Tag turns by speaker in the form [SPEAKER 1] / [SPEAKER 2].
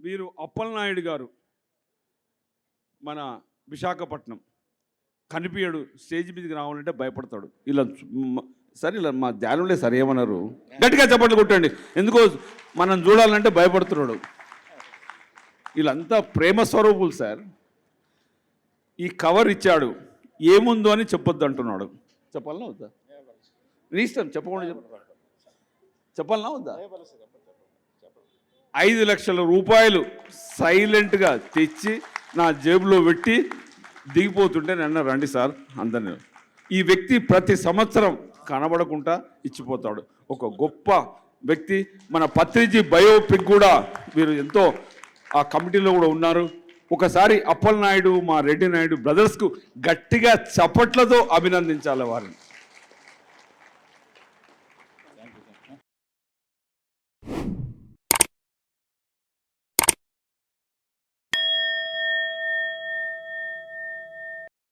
[SPEAKER 1] వీరు అప్పలనాయుడు గారు మన విశాఖపట్నం కనిపించడు స్టేజ్ మీదకి రావాలంటే భయపడతాడు. ఇలా సరే ఇలా మా ధ్యానంలే సరే ఏమన్నారు? గట్టిగా చప్పట్లు కొట్టండి. ఎందుకో మనం చూడాలంటే భయపడుతున్నాడు. వీళ్ళంతా ప్రేమ స్వరూపులు సార్. ఈ కవర్ ఇచ్చాడు. ఏముందో అని చెప్పొద్దు అంటున్నాడు. చెప్పాలనా వద్దా? నీ ఇష్టం చెప్పకుండా చెప్పాలనా వద్దా? ఐదు లక్షల రూపాయలు సైలెంట్గా తెచ్చి నా జేబులో పెట్టి దిగిపోతుంటే నన్ను రండి సార్ అందరిని. ఈ వ్యక్తి ప్రతి సంవత్సరం కనబడకుండా ఇచ్చిపోతాడు. ఒక గొప్ప వ్యక్తి. మన పత్రిజీ బయోపిక్ కూడా వీరు ఎంతో ఆ కమిటీలో కూడా ఉన్నారు. ఒకసారి అప్పలనాయుడు మా రెడ్డి నాయుడు బ్రదర్స్కు గట్టిగా చప్పట్లతో అభినందించాలి వారిని.